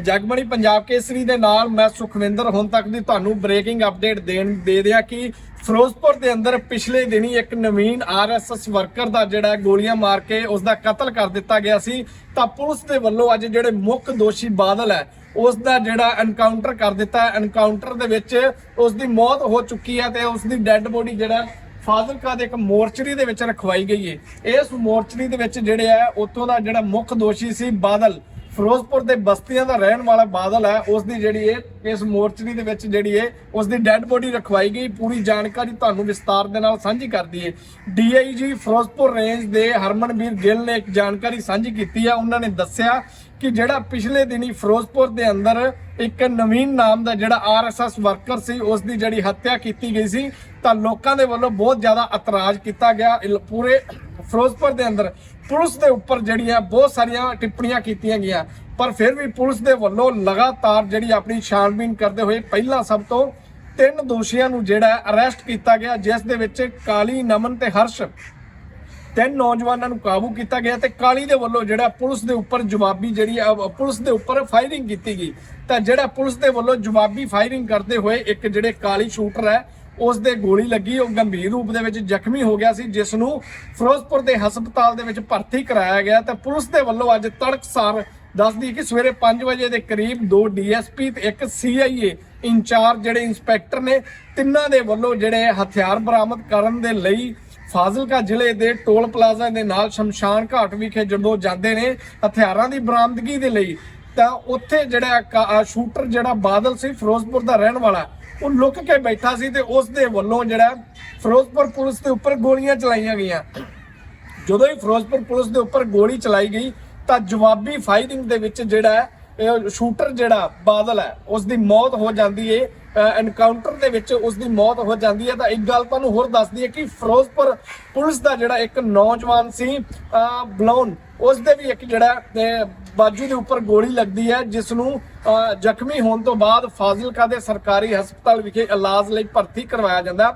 ਜਗਮਣੀ ਪੰਜਾਬ ਕੇਸਰੀ ਦੇ ਨਾਲ ਮੈਂ ਸੁਖਵਿੰਦਰ, ਹੁਣ ਤੱਕ ਦੀ ਤੁਹਾਨੂੰ ਬ੍ਰੇਕਿੰਗ ਅਪਡੇਟ ਦੇਣ, ਦੇ ਦਿਆਂ ਕਿ ਫਿਰੋਜ਼ਪੁਰ ਦੇ ਅੰਦਰ ਪਿਛਲੇ ਦਿਨੀ ਇੱਕ ਨਵੀਨ ਆਰਐਸਐਸ ਵਰਕਰ ਦਾ ਜਿਹੜਾ ਗੋਲੀਆਂ ਮਾਰ ਕੇ ਉਸ ਦਾ ਕਤਲ ਕਰ ਦਿੱਤਾ ਗਿਆ ਸੀ। ਤਾਂ ਪੁਲਿਸ ਦੇ ਵੱਲੋਂ ਅੱਜ ਜਿਹੜੇ ਮੁੱਖ ਦੋਸ਼ੀ ਬਾਦਲ ਹੈ ਉਸ ਦਾ ਜਿਹੜਾ ਐਨਕਾਊਂਟਰ ਕਰ ਦਿੱਤਾ ਐਨਕਾਊਂਟਰ ਦੇ ਵਿੱਚ ਉਸ ਦੀ ਮੌਤ ਹੋ ਚੁੱਕੀ ਹੈ ਤੇ ਉਸ ਦੀ ਡੈੱਡ ਬੋਡੀ ਜਿਹੜਾ ਫਾਜ਼ਿਲਕਾ ਦੇ ਇੱਕ ਮੋਰਚਰੀ ਦੇ ਵਿੱਚ ਰਖਵਾਈ ਗਈ ਹੈ। ਇਸ ਮੋਰਚਰੀ ਦੇ ਵਿੱਚ ਜਿਹੜੇ ਆ ਉੱਥੋਂ ਦਾ ਜਿਹੜਾ ਮੁੱਖ ਦੋਸ਼ੀ ਸੀ ਬਾਦਲ। ਫਿਰੋਜ਼ਪੁਰ ਦੇ ਬਸਤੀਆਂ ਦਾ ਰਹਿਣ ਵਾਲਾ ਬਾਦਲ ਹੈ, ਉਸ ਦੀ ਜਿਹੜੀ ਇਹ, ਇਸ ਮੋਰਚਰੀ ਦੇ ਵਿੱਚ ਜਿਹੜੀ ਹੈ ਉਸ ਦੀ ਡੈੱਡ ਬੋਡੀ ਰਖਵਾਈ ਗਈ, ਪੂਰੀ ਜਾਣਕਾਰੀ ਤੁਹਾਨੂੰ ਵਿਸਤਾਰ ਦੇ ਨਾਲ ਸਾਂਝੀ ਕਰ ਦਈਏ। ਡੀਆਈਜੀ ਫਿਰੋਜ਼ਪੁਰ ਰੇਂਜ ਦੇ ਹਰਮਨਵੀਰ ਗਿੱਲ ਨੇ ਇੱਕ ਜਾਣਕਾਰੀ ਸਾਂਝੀ ਕੀਤੀ ਹੈ ਉਹਨਾਂ ਨੇ ਦੱਸਿਆ ਕਿ ਜਿਹੜਾ ਪਿਛਲੇ ਦਿਨੀ ਫਿਰੋਜ਼ਪੁਰ ਦੇ ਅੰਦਰ ਇੱਕ ਨਵੀਨ ਨਾਮ ਦਾ ਜਿਹੜਾ ਆਰਐਸਐਸ ਵਰਕਰ ਸੀ, ਉਸ ਦੀ ਜਿਹੜੀ ਹੱਤਿਆ ਕੀਤੀ ਗਈ ਸੀ, ਤਾਂ ਲੋਕਾਂ ਦੇ ਵੱਲੋਂ ਬਹੁਤ ਜ਼ਿਆਦਾ ਇਤਰਾਜ਼ ਕੀਤਾ ਗਿਆ ਪੂਰੇ ਫਿਰੋਜ਼ਪੁਰ ਦੇ ਅੰਦਰ। ਪੁਲਿਸ ਦੇ ਉੱਪਰ ਜਿਹੜੀਆਂ ਬਹੁਤ ਸਾਰੀਆਂ ਟਿੱਪਣੀਆਂ ਕੀਤੀਆਂ ਗਈਆਂ, ਪਰ ਫਿਰ ਵੀ ਪੁਲਿਸ ਦੇ ਵੱਲੋਂ ਲਗਾਤਾਰ ਜਿਹੜੀ ਆਪਣੀ ਛਾਣਬੀਨ ਕਰਦੇ ਹੋਏ ਪਹਿਲਾਂ ਸਭ ਤੋਂ ਤਿੰਨ ਦੋਸ਼ੀਆਂ ਨੂੰ ਜਿਹੜਾ ਅਰੈਸਟ ਕੀਤਾ ਗਿਆ, ਜਿਸ ਦੇ ਵਿੱਚ ਕਾਲੀ, ਨਮਨ ਤੇ ਹਰਸ਼। ਤਿੰਨ ਨੌਜਵਾਨਾਂ ਨੂੰ ਕਾਬੂ ਕੀਤਾ ਗਿਆ ਤੇ ਕਾਲੀ ਦੇ ਵੱਲੋਂ ਜਿਹੜਾ ਪੁਲਿਸ ਦੇ ਉੱਪਰ ਜਵਾਬੀ ਜਿਹੜੀ ਪੁਲਿਸ ਦੇ ਉੱਪਰ ਫਾਇਰਿੰਗ ਕੀਤੀ ਗਈ। ਤਾਂ ਜਿਹੜਾ ਪੁਲਿਸ ਦੇ ਵੱਲੋਂ ਜਵਾਬੀ ਫਾਇਰਿੰਗ ਕਰਦੇ ਹੋਏ ਇੱਕ ਜਿਹੜੇ ਕਾਲੀ ਸ਼ੂਟਰ ਹੈ ਉਸ ਦੇ ਗੋਲੀ ਲੱਗੀ, ਉਹ ਗੰਭੀਰ ਰੂਪ ਦੇ ਵਿੱਚ ਜ਼ਖਮੀ ਹੋ ਗਿਆ ਸੀ, ਜਿਸ ਨੂੰ ਫਿਰੋਜ਼ਪੁਰ ਦੇ ਹਸਪਤਾਲ ਦੇ ਵਿੱਚ ਭਰਤੀ ਕਰਾਇਆ ਗਿਆ ਤੇ ਪੁਲਿਸ ਦੇ ਵੱਲੋਂ ਅੱਜ ਤੜਕਸਾਰ ਦੱਸਦੀ ਕਿ ਸਵੇਰੇ 5 ਵਜੇ ਦੇ ਕਰੀਬ ਦੋ ਡੀਐਸਪੀ ਤੇ ਇੱਕ ਸੀਆਈਏ ਇੰਚਾਰਜ ਜਿਹੜੇ ਇੰਸਪੈਕਟਰ ਨੇ, ਤਿੰਨਾਂ ਦੇ ਵੱਲੋਂ ਜਿਹੜੇ ਹਥਿਆਰ ਬਰਾਮਦ ਕਰਨ ਦੇ ਲਈ ਫਾਜ਼ਿਲਕਾ ਜ਼ਿਲ੍ਹੇ ਦੇ ਟੋਲ ਪਲਾਜ਼ਾ ਦੇ ਨਾਲ ਸ਼ਮਸ਼ਾਨ ਘਾਟ ਵਿਖੇ ਜਦੋਂ ਜਾਂਦੇ ਨੇ, ਹਥਿਆਰਾਂ ਦੀ ਬਰਾਮਦਗੀ ਦੇ ਲਈ ਤਾਂ ਉੱਥੇ ਜਿਹੜਾ ਸ਼ੂਟਰ ਜਿਹੜਾ ਬਾਦਲ ਸੀ, ਫਿਰੋਜ਼ਪੁਰ ਦਾ ਰਹਿਣ ਵਾਲਾ, ਉਹ ਲੁੱਕ ਕੇ ਬੈਠਾ ਸੀ ਤੇ ਉਸ ਦੇ ਵੱਲੋਂ ਜਿਹੜਾ ਫਿਰੋਜ਼ਪੁਰ ਪੁਲਿਸ ਦੇ ਉੱਪਰ ਗੋਲੀਆਂ ਚਲਾਈਆਂ ਗਈਆਂ। ਜਦੋਂ ਹੀ ਫਿਰੋਜ਼ਪੁਰ ਪੁਲਿਸ ਦੇ ਉੱਪਰ ਗੋਲੀ ਚਲਾਈ ਗਈ, ਤਾਂ ਜਵਾਬੀ ਫਾਇਰਿੰਗ ਦੇ ਵਿੱਚ ਜਿਹੜਾ ਸ਼ੂਟਰ ਜਿਹੜਾ ਬਾਦਲ ਹੈ ਉਸ ਦੀ ਮੌਤ ਹੋ ਜਾਂਦੀ ਏ। ਐਨਕਾਊਂਟਰ ਦੇ ਵਿੱਚ ਉਸ ਦੀ ਮੌਤ ਹੋ ਜਾਂਦੀ ਹੈ। ਤਾਂ ਇੱਕ ਗੱਲ ਤੁਹਾਨੂੰ ਹੋਰ ਦੱਸਦੀ ਹੈ ਕਿ ਫਿਰੋਜ਼ਪੁਰ ਪੁਲਿਸ ਦਾ ਜਿਹੜਾ ਇੱਕ ਨੌਜਵਾਨ ਸੀ ਬਲੌਨ ਉਸ ਦੇ ਵੀ ਇੱਕ ਜਿਹੜਾ ਬਾਜੂ ਦੇ ਉੱਪਰ ਗੋਲੀ ਲੱਗਦੀ ਹੈ ਜਿਸ ਨੂੰ ਜ਼ਖਮੀ ਹੋਣ ਤੋਂ ਬਾਅਦ ਫਾਜ਼ਿਲਕਾ ਦੇ ਸਰਕਾਰੀ ਹਸਪਤਾਲ ਵਿਖੇ ਇਲਾਜ ਲਈ ਭਰਤੀ ਕਰਵਾਇਆ ਜਾਂਦਾ।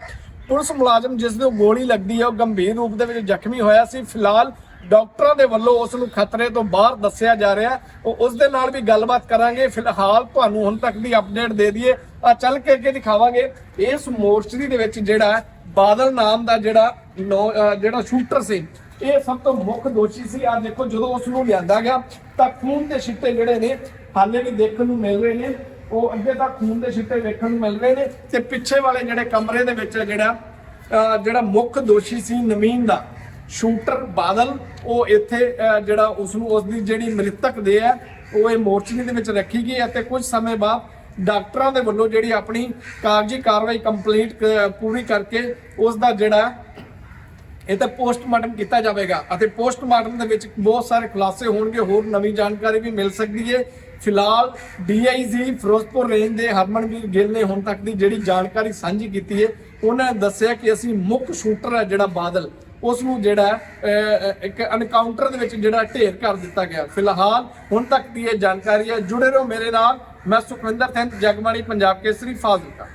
ਪੁਲਿਸ ਮੁਲਾਜ਼ਮ ਜਿਸ ਨੂੰ ਗੋਲੀ ਲੱਗਦੀ ਹੈ, ਉਹ ਗੰਭੀਰ ਰੂਪ ਦੇ ਵਿੱਚ ਜ਼ਖਮੀ ਹੋਇਆ ਸੀ। ਫਿਲਹਾਲ ਡਾਕਟਰਾਂ ਦੇ ਵੱਲੋਂ ਉਸ ਨੂੰ ਖਤਰੇ ਤੋਂ ਬਾਹਰ ਦੱਸਿਆ ਜਾ ਰਿਹਾ ਉਹ ਉਸ ਦੇ ਨਾਲ ਵੀ ਗੱਲਬਾਤ ਕਰਾਂਗੇ। ਫਿਲਹਾਲ ਤੁਹਾਨੂੰ ਹੁਣ ਤੱਕ ਦੀ ਅਪਡੇਟ ਦੇ ਦਈਏ। ਆ ਚੱਲ ਕੇ ਅੱਗੇ ਦਿਖਾਵਾਂਗੇ। ਇਸ ਮੋਰਚਰੀ ਦੇ ਵਿੱਚ ਜਿਹੜਾ ਬਾਦਲ ਨਾਮ ਦਾ ਜਿਹੜਾ ਜਿਹੜਾ ਸ਼ੂਟਰ ਸੀ, ਇਹ ਸਭ ਤੋਂ ਮੁੱਖ ਦੋਸ਼ੀ ਸੀ। ਆ ਦੇਖੋ, ਜਦੋਂ ਉਸ ਨੂੰ ਲਿਆਂਦਾ ਗਿਆ, ਤਾਂ ਖੂਨ ਦੇ ਛਿੱਟੇ ਜਿਹੜੇ ਨੇ, ਹਾਲੇ ਵੀ ਦੇਖਣ ਨੂੰ ਮਿਲ ਰਹੇ ਨੇ। ਉਹ ਅੱਗੇ ਤੱਕ ਖੂਨ ਦੇ ਛਿੱਟੇ ਵੇਖਣ ਨੂੰ ਮਿਲ ਰਹੇ ਨੇ। ਤੇ ਪਿੱਛੇ ਵਾਲੇ ਜਿਹੜੇ ਕਮਰੇ ਦੇ ਵਿੱਚ ਜਿਹੜਾ ਅਹ ਜਿਹੜਾ ਮੁੱਖ ਦੋਸ਼ੀ ਸੀ ਨਵੀਨ ਦਾ ਸ਼ੂਟਰ ਬਾਦਲ, ਉਹ ਇੱਥੇ ਜਿਹੜਾ ਉਸ ਨੂੰ ਉਸ ਦੀ ਜਿਹੜੀ ਮ੍ਰਿਤਕ ਦੇ ਹੈ, ਉਹ ਇਹ ਮੋਰਚਰੀ ਦੇ ਵਿੱਚ ਰੱਖੀ ਗਈ ਅਤੇ ਕੁਝ ਸਮੇਂ ਬਾਅਦ ਡਾਕਟਰਾਂ ਦੇ ਵੱਲੋਂ ਜਿਹੜੀ ਆਪਣੀ ਕਾਗਜ਼ੀ ਕਾਰਵਾਈ ਕੰਪਲੀਟ ਪੂਰੀ ਕਰਕੇ ਉਸ ਦਾ ਜਿਹੜਾ ਇਹ ਤਾਂ ਪੋਸਟਮਾਰਟਮ ਕੀਤਾ ਜਾਵੇਗਾ ਅਤੇ ਪੋਸਟਮਾਰਟਮ ਦੇ ਵਿੱਚ ਬਹੁਤ ਸਾਰੇ ਖੁਲਾਸੇ ਹੋਣਗੇ, ਹੋਰ ਨਵੀਂ ਜਾਣਕਾਰੀ ਵੀ ਮਿਲ ਸਕਦੀ ਹੈ। ਫਿਲਹਾਲ ਡੀਆਈਜੀ ਫਿਰੋਜ਼ਪੁਰ ਰੇਂਜ ਦੇ ਹਰਮਨਵੀਰ ਗਿੱਲ ਨੇ ਹੁਣ ਤੱਕ ਦੀ ਜਿਹੜੀ ਜਾਣਕਾਰੀ ਸਾਂਝੀ ਕੀਤੀ ਹੈ, ਉਹਨਾਂ ਨੇ ਦੱਸਿਆ ਕਿ ਅਸੀਂ ਮੁੱਖ ਸ਼ੂਟਰ ਹੈ ਜਿਹੜਾ ਬਾਦਲ। ਉਸ ਨੂੰ ਜਿਹੜਾ ਇੱਕ ਐਨਕਾਊਂਟਰ ਦੇ ਵਿੱਚ ਜਿਹੜਾ ਢੇਰ ਕਰ ਦਿੱਤਾ ਗਿਆ। ਫਿਲਹਾਲ ਹੁਣ ਤੱਕ ਦੀ ਇਹ ਜਾਣਕਾਰੀ ਹੈ। ਜੁੜੇ ਰਹੋ ਮੇਰੇ ਨਾਲ। ਮੈਂ ਸੁਖਵਿੰਦਰ ਸਿੰਘ ਜਗਮਾਣੀ ਪੰਜਾਬ ਕੇਸਰੀ, ਫਾਜ਼ਿਲਕਾ।